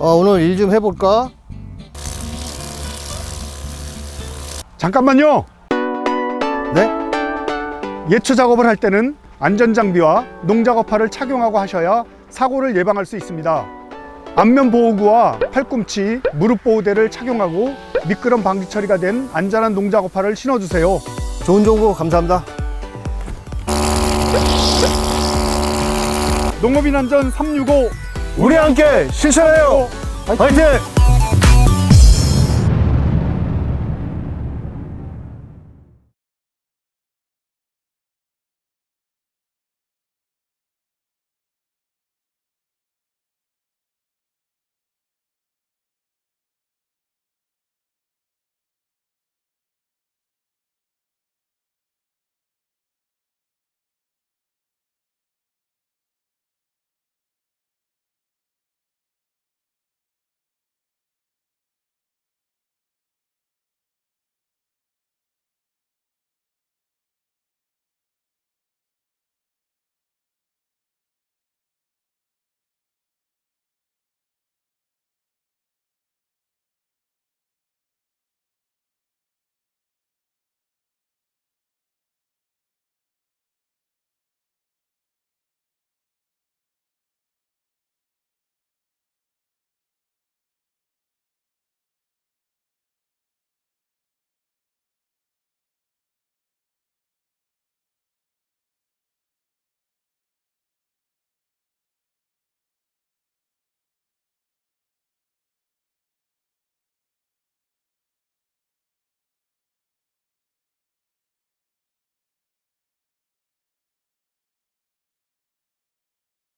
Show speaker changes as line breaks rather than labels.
어, 오늘 일 좀 해볼까?
잠깐만요.
네?
예초 작업을 할 때는 안전 장비와 농작업화를 착용하고 하셔야 사고를 예방할 수 있습니다. 안면 보호구와 팔꿈치, 무릎 보호대를 착용하고 미끄럼 방지 처리가 된 안전한 농작업화를 신어주세요.
좋은 정보 감사합니다.
농업인 안전 365
우리 함께 실천해요. 화이팅!